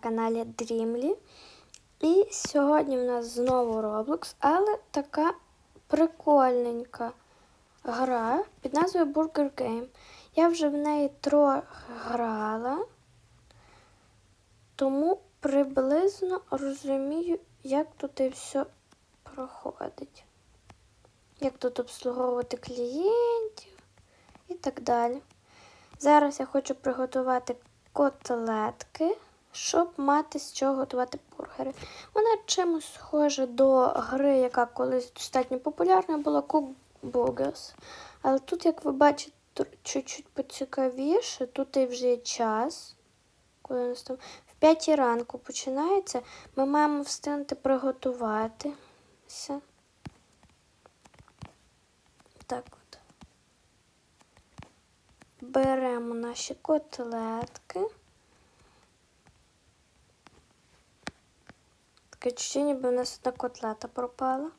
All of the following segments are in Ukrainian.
каналі Dreamly. І сьогодні в нас знову Roblox, але така прикольненька гра під назвою Burger Game. Я вже в неї трохи грала, тому приблизно розумію, як тут і все проходить. Як тут обслуговувати клієнтів і так далі. Зараз я хочу приготувати котлетки, щоб мати з чого готувати бургери. Вона чимось схожа до гри, яка колись достатньо популярна була Cook Burgers. Але тут, як ви бачите, чуть-чуть поцікавіше, тут і вже є час. Коли нас там в 5 ранку починається, ми маємо встигнути приготувати. Все. Так от. Беремо наші котлетки. Таке чуття, ніби у нас одна котлета пропала.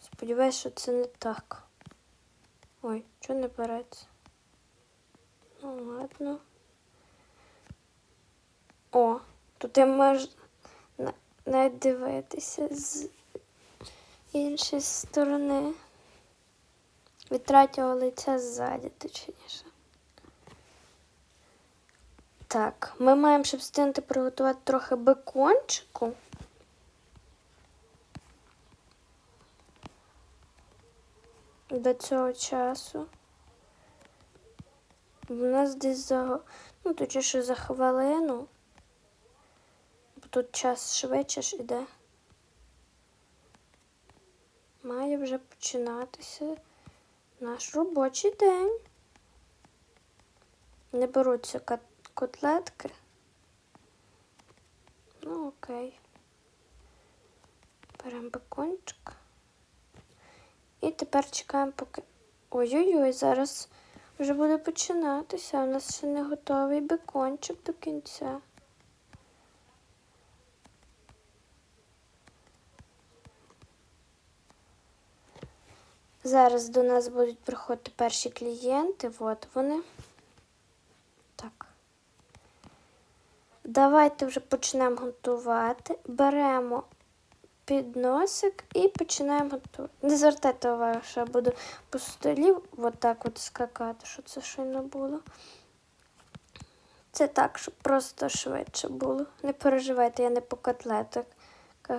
Сподіваюсь, що це не так. Ой, чого не береться? Ну, ладно. О, тут я можу навіть дивитися з іншої сторони. Від третього лиця ззаді, точніше. Так, ми маємо, щоб встигнути приготувати трохи бекончику. До цього часу. У нас десь за, ну, точніше за хвилину. Бо тут час швидше ж іде. Має вже починатися наш робочий день. Не беруться котлетки. Ну, окей. Беремо бекончик. І тепер чекаємо, поки. Ой-ой-ой, зараз вже буде починатися. У нас ще не готовий бекончик до кінця. Зараз до нас будуть приходити перші клієнти. От вони. Так. Давайте вже почнемо готувати. Беремо підносик і починаємо готувати. Не звертайте увагу, що я буду по столі отак от скакати, що це щойно було. Це так, щоб просто швидше було. Не переживайте, я не по котлетах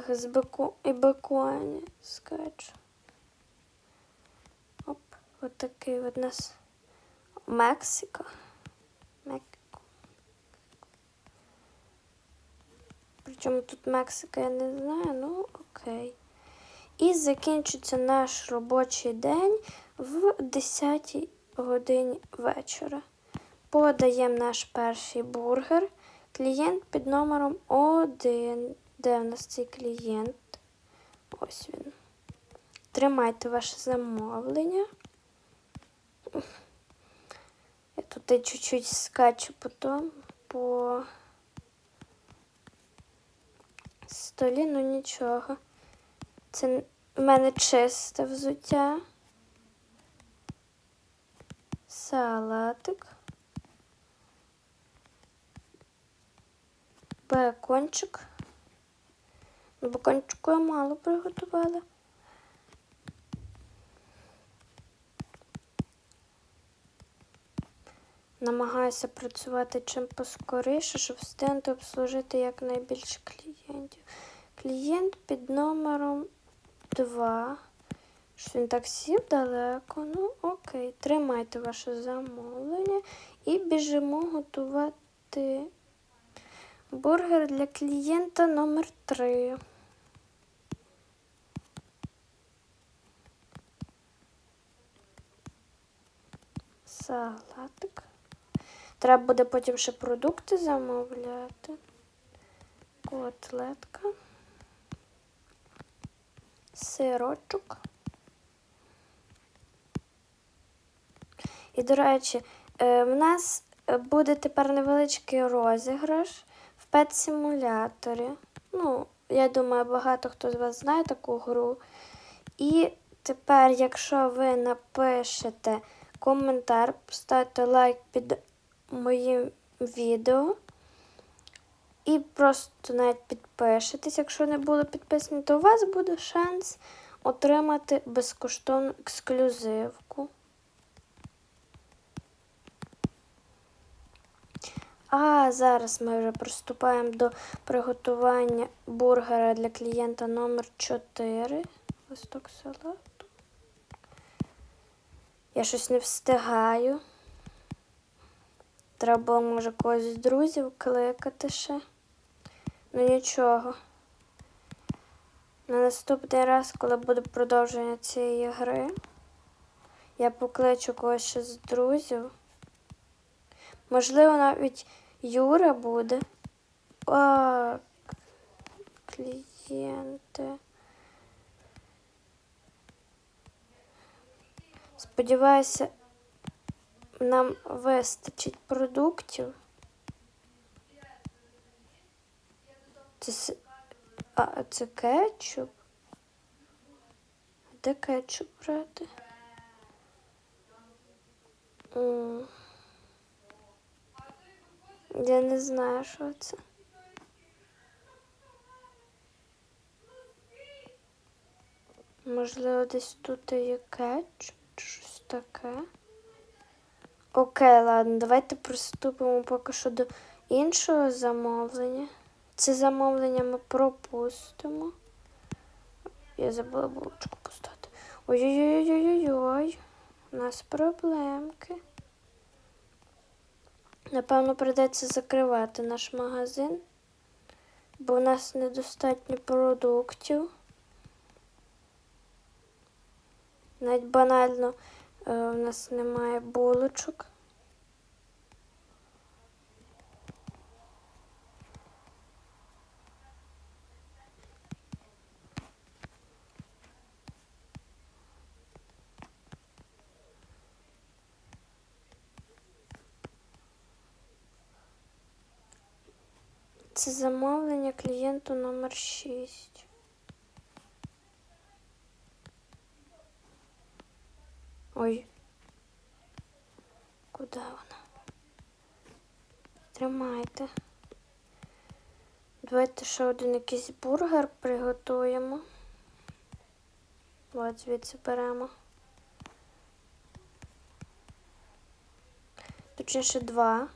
з беку і беконі скачу. Оп, от такий от у нас Мексика. Причому тут Мексика, я не знаю, ну окей. І закінчиться наш робочий день в 10 годині вечора. Подаємо наш перший бургер. Клієнт під номером 1. Де у нас цей клієнт? Ось він. Тримайте ваше замовлення. Я тут чуть-чуть скачу потім по столі, ну нічого. Це в мене чисте взуття. Салатик. Бекончик. Ну, бекончику я мало приготувала. Намагаюся працювати чим поскоріше, щоб встигнути обслужити якнайбільше клієнтів. Клієнт під номером 2. Що він так сів далеко. Ну, окей, тримайте ваше замовлення і біжимо готувати бургер для клієнта номер 3. Салатик. Треба буде потім ще продукти замовляти. Котлетка. Сирочок. І, до речі, е, в нас буде тепер невеличкий розіграш в пет-симуляторі. Ну, я думаю, багато хто з вас знає таку гру. І тепер, якщо ви напишете коментар, поставте лайк під моїм відео і просто навіть підпишетесь, якщо не були підписані, то у вас буде шанс отримати безкоштовну ексклюзивку. А зараз ми вже приступаємо до приготування бургера для клієнта номер 4. Листок салату. Я щось не встигаю. Треба було, може, когось з друзів кликати ще. Ну нічого. На наступний раз, коли буде продовження цієї гри, я покличу когось ще з друзів. Можливо, навіть Юра буде. А, клієнти. Сподіваюся, нам вистачить продуктів. Це, а, це кетчуп? Де кетчуп брати? Я не знаю, що це. Можливо, десь тут є кетчуп щось таке. Окей, ладно, давайте приступимо поки що до іншого замовлення. Це замовлення ми пропустимо. Я забула булочку поставити. Ой-ой-ой-ой-ой-ой. У нас проблемки. Напевно, прийдеться закривати наш магазин, бо у нас недостатньо продуктів. Навіть банально у нас немає булочок. Це замовлення клієнту номер 6. Ой. Куди вона? Тримайте. Давайте ще один якийсь бургер приготуємо. От звідси беремо. Точніше два.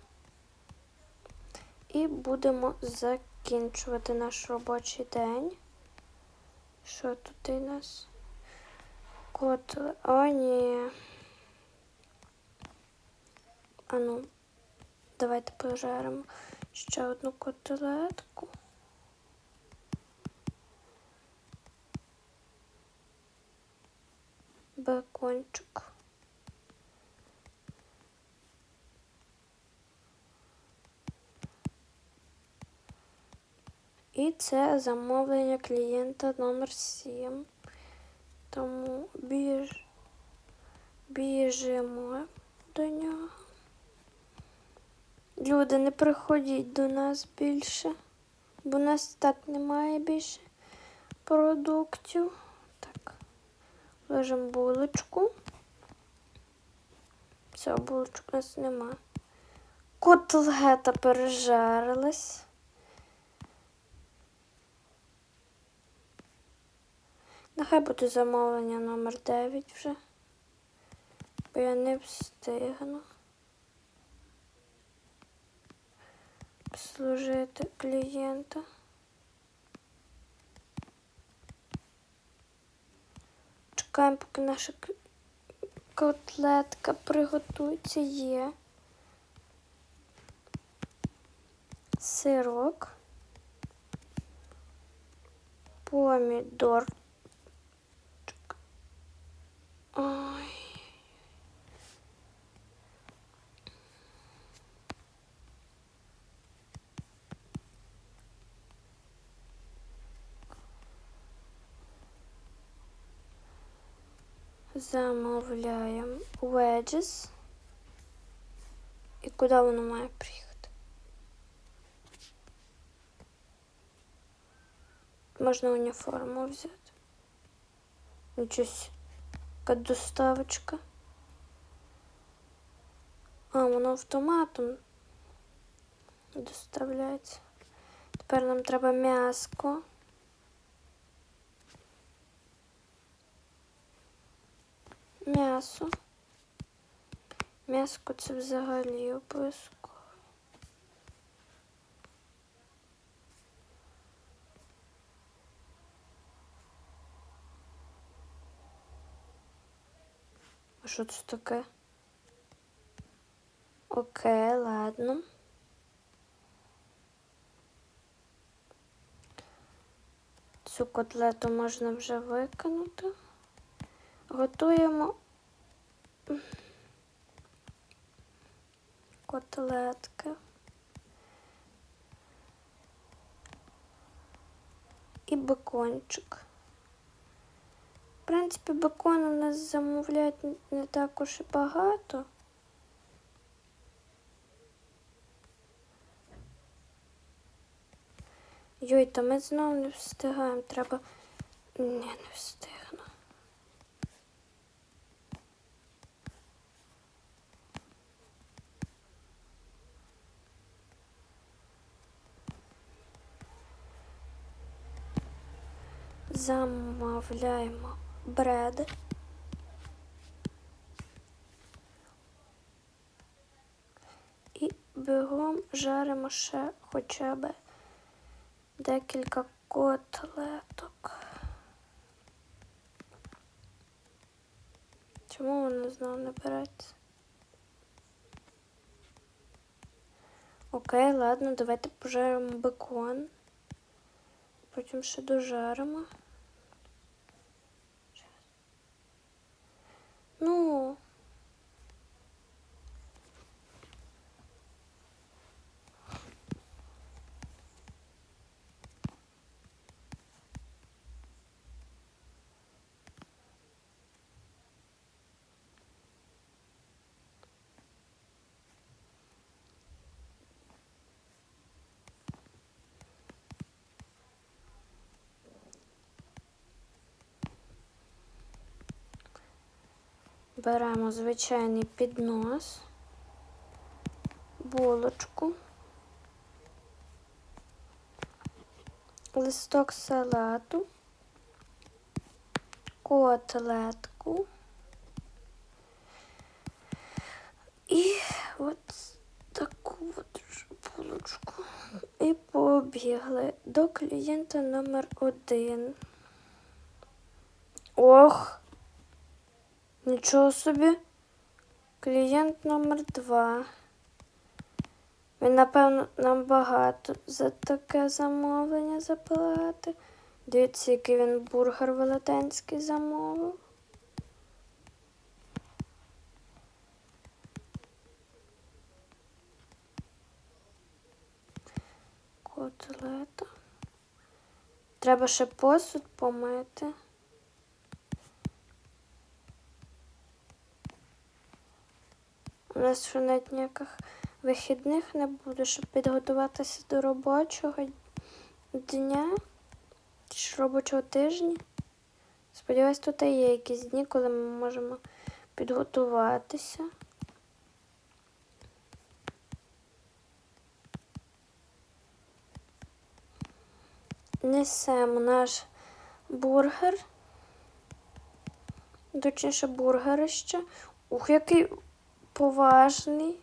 І будемо закінчувати наш робочий день. Що тут у нас? Котли. О, ні. Ану, давайте пожаримо ще одну котлетку. Бекончик. І це замовлення клієнта номер 7. Тому біж... біжимо до нього. Люди, не приходіть до нас більше, бо у нас так немає більше продуктів. Так, ложимо булочку. Все, булочок у нас нема. Котлета пережарилась. Нехай буде замовлення номер 9 вже, бо я не встигну служити клієнта. Чекаємо, поки наша котлетка приготується. Є сирок, помідор. Ой. Замовляємо wedges. І куди воно має приїхати? Можна уніформу взяти. Нічось. Така доставочка. А, воно автоматом доставляється. Тепер нам треба м'яско. М'ясо. М'яско це взагалі обов'язково. Що це таке? Окей, ладно. Цю котлету можна вже викинути. Готуємо котлетки. І бекончик. Принципі, бекон у нас замовляють не також і багато. Йой, та ми знову не встигаємо. Треба. Ні, не встигну. Замовляємо бред. І бігом жаримо ще хоча б декілька котлеток. Чому воно знову не береться? Окей, ладно, давайте пожаримо бекон. Потім ще дожаримо. Ну. Беремо звичайний піднос, булочку, листок салату, котлетку і от таку от булочку. І побігли до клієнта номер один. Ох! Нічого собі. Клієнт номер два. Він, напевно, нам багато за таке замовлення заплати. Дивіться, який він бургер велетенський замовив. Котлета. Треба ще посуд помити. У нас ще навіть ніяких вихідних не буде, щоб підготуватися до робочого дня чи робочого тижня. Сподіваюсь, тут є якісь дні, коли ми можемо підготуватися. Несемо наш бургер. Точніше, бургерище. Ух, який поважний.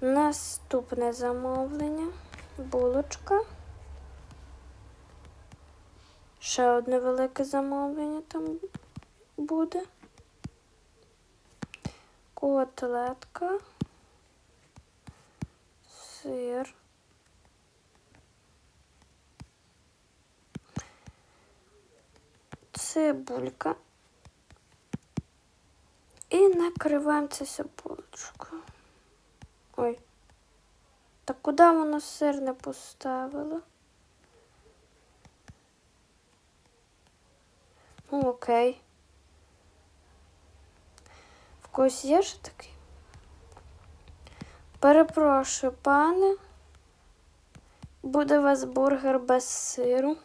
Наступне замовлення. Булочка. Ще одне велике замовлення там буде. Котлетка. Сир. Цибулька. І накриваємо це все. Ой. Так куди воно сир не поставило? Ну, окей. В когось є ж такий? Перепрошую, пане. Буде у вас бургер без сиру.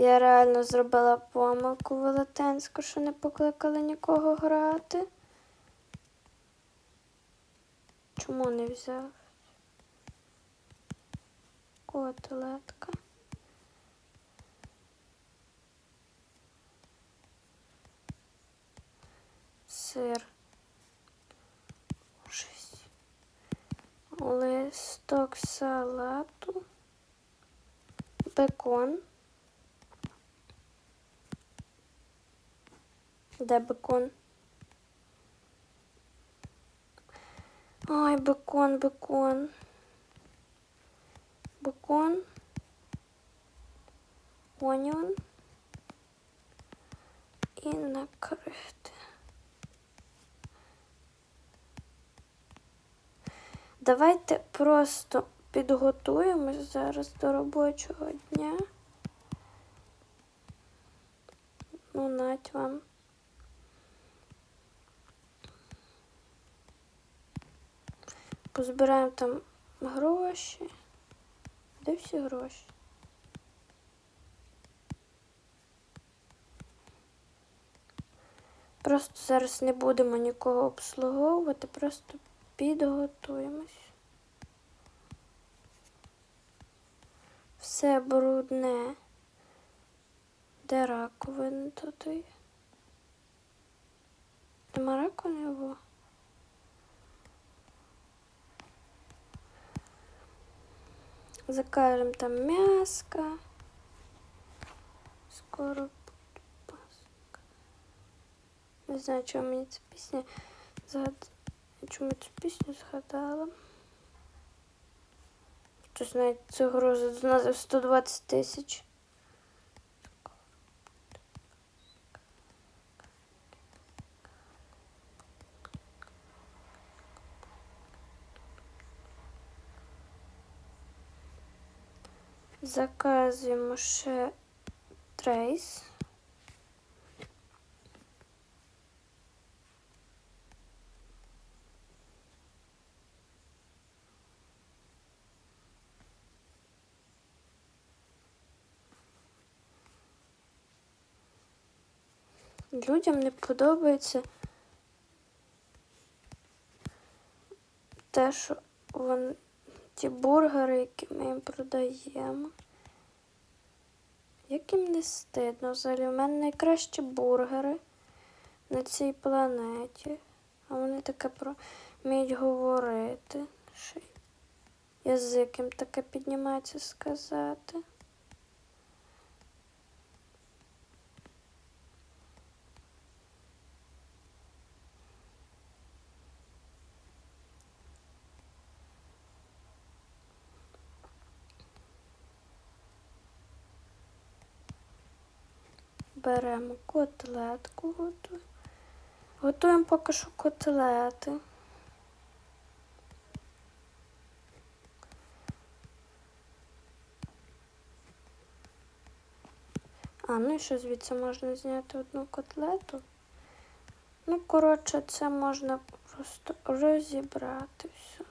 Я реально зробила помилку велетенську, що не покликала нікого грати. Чому не взяв? Котлетка. Сир. Листок салату. Бекон. Де бекон? Ай, бекон, бекон. Бекон. Оніон. І накрити. Давайте просто підготуємось зараз до робочого дня. Ну, нать вам. Позбираємо там гроші. Де всі гроші? Просто зараз не будемо нікого обслуговувати, просто підготуємось. Все брудне. Де раковин тут? є? Нема раковини? Во. Закажем там мяско. Скоро буде Пасха. Не знаю, чому мені ця пісня згад... Чому цю пісню згадала. Хтось навіть цю гру за 120 тисяч. Заказуємо ще трейс. Людям не подобається те, що вон, ті бургери, які ми їм продаємо. Як їм не стидно взагалі? У мене найкращі бургери на цій планеті. А вони таке про вміють говорити. Язик їм таке піднімається сказати. Беремо котлетку, готуємо. Готуємо поки що котлети. А, ну і що звідси можна зняти одну котлету. Ну, коротше, це можна просто розібрати все.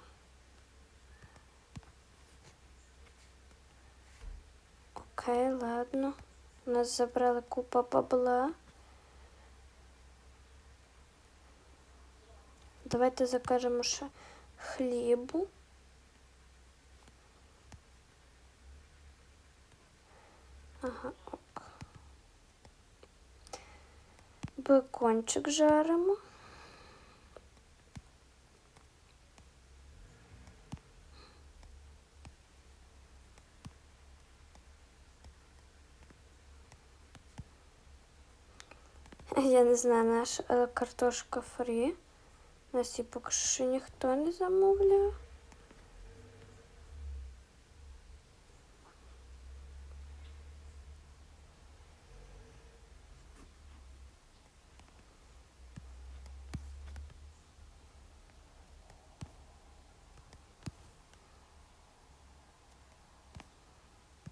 Окей, ладно. У нас забрали купа бабла. Давайте закажемо ще хлібу. Ага, ок. Бекончик жаримо. Я не знаю, наша е, картошка фрі. Нас її поки що ніхто не замовляє.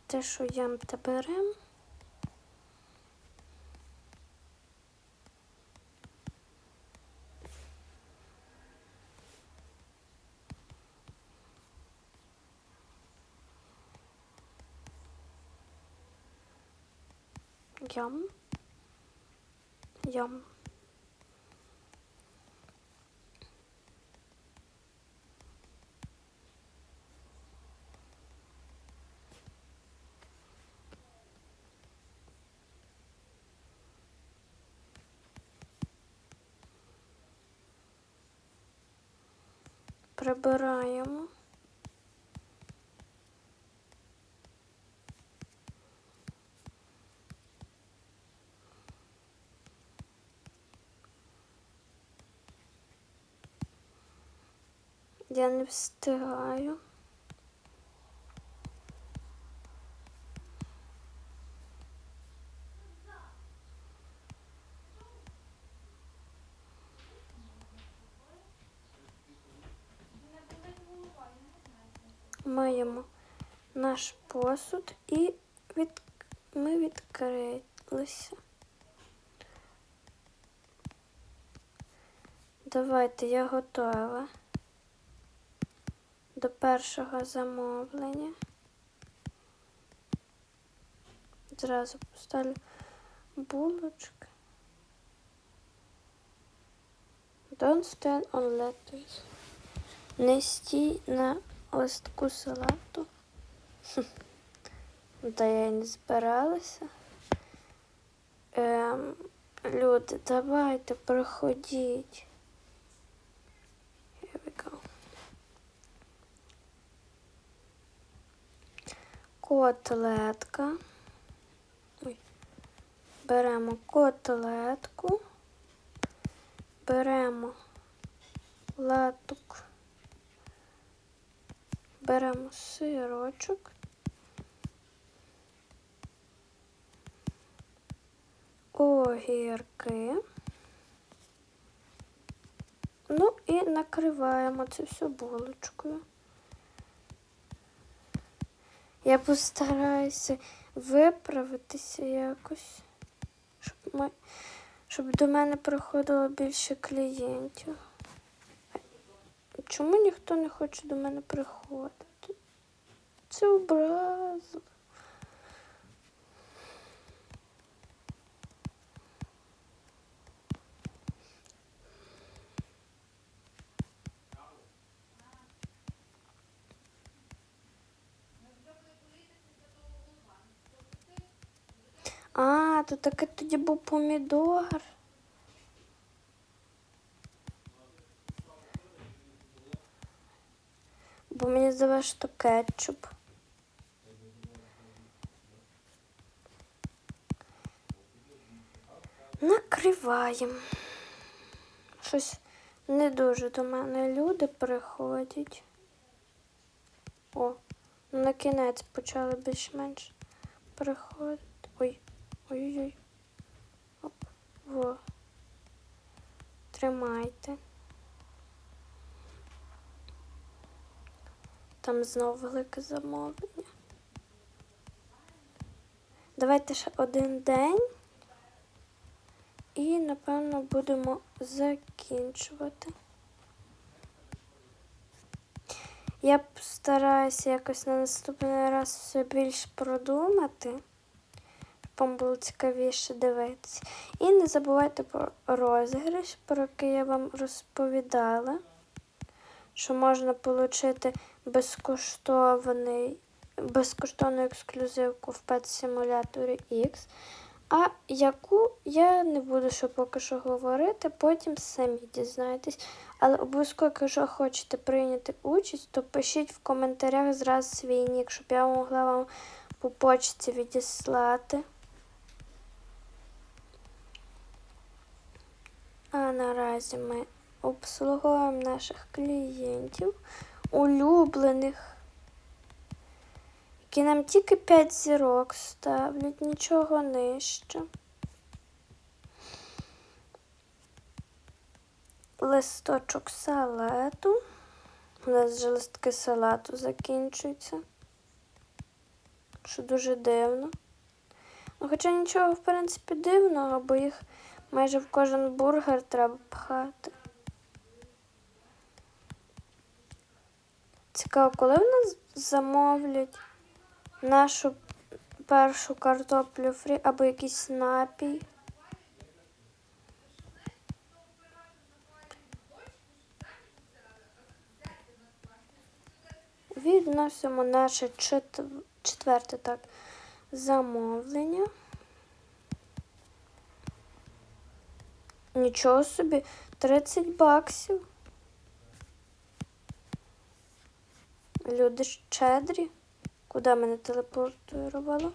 Те, що ям та берем. Ям. Ям. Прибираємо. Я не встигаю. Маємо наш посуд і від... ми відкрилися. Давайте я готова до першого замовлення. Зразу поставлю булочки. Don't stand on lettuce. Не стій на листку салату. Та я й не збиралася. Ем, люди, давайте, приходіть. Котлетка. Беремо котлетку. Беремо латук. Беремо сирочок. Огірки. Ну і накриваємо це все булочкою. Я постараюся виправитися якось, щоб, ми, щоб до мене приходило більше клієнтів. Чому ніхто не хоче до мене приходити? Це образливо. А, то таки тоді був помідор. Бо мені здавалося, що кетчуп. Накриваємо. Щось не дуже до мене люди приходять. О, ну, на кінець почали більш-менш приходити. Ой, ой-ой-ой. Оп, во. Тримайте. Там знову велике замовлення. Давайте ще один день. І, напевно, будемо закінчувати. Я постараюся якось на наступний раз все більш продумати, вам було цікавіше дивитися. І не забувайте про розіграш, про який я вам розповідала, що можна отримати безкоштовний, безкоштовну ексклюзивку в Pet Simulator X. А яку я не буду що поки що говорити, потім самі дізнаєтесь. Але обов'язково, якщо хочете прийняти участь, то пишіть в коментарях зразу свій нік, щоб я могла вам по почті відіслати. А наразі ми обслуговуємо наших клієнтів, улюблених які нам тільки 5 зірок ставлять, нічого нижче. Листочок салату. У нас вже листки салату закінчуються. Що дуже дивно. Ну, Хоча нічого, в принципі, дивного, бо їх майже в кожен бургер треба пхати. Цікаво, коли в нас замовлять нашу першу картоплю фрі або якийсь напій. Відносимо наше четверте так, замовлення. Нічого собі, 30 баксів. Люди щедрі. Куди мене телепортувало?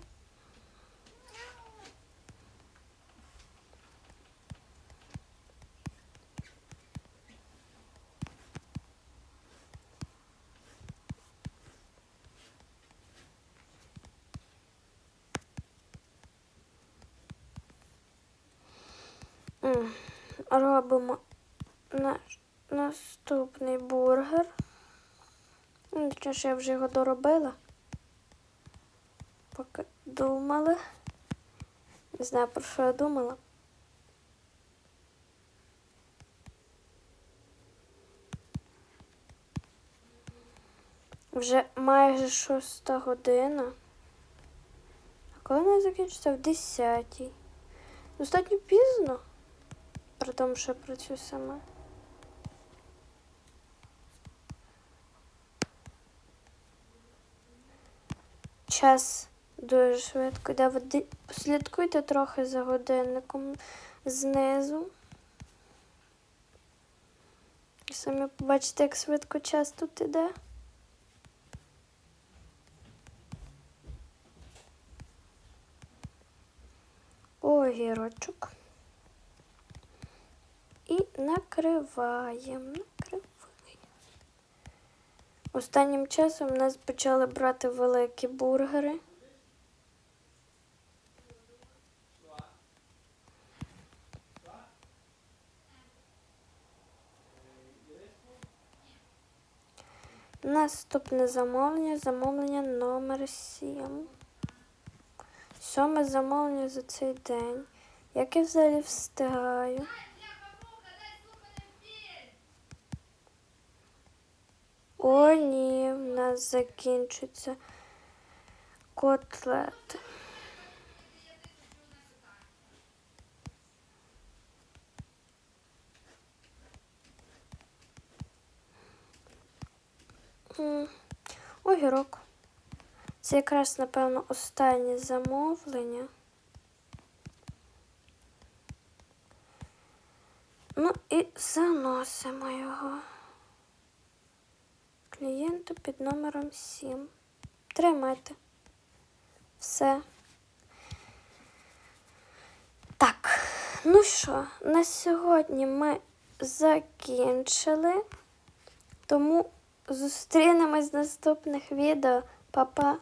М, Робимо наш наступний бургер. Ну, Точніше, я вже його доробила. Поки думали. Не знаю, про що я думала. Вже майже шоста година. А коли вона закінчиться? В десятій. Достатньо пізно. При тому, що я працюю сама. Час дуже швидко. йде. Ви ди- Послідкуйте трохи за годинником знизу. І самі побачите, як швидко час тут іде. Огірочок. І накриваємо, накриваємо. Останнім часом нас почали брати великі бургери. Наступне замовлення, замовлення номер 7. Сьоме замовлення за цей день. Як я взагалі встигаю? О, ні, в нас закінчуються котлети. Огірок. Це якраз, напевно, останнє замовлення. Ну і заносимо його клієнту під номером 7. Тримайте. Все. Так, ну що, на сьогодні ми закінчили. Тому зустрінемось в наступних відео. Па-па!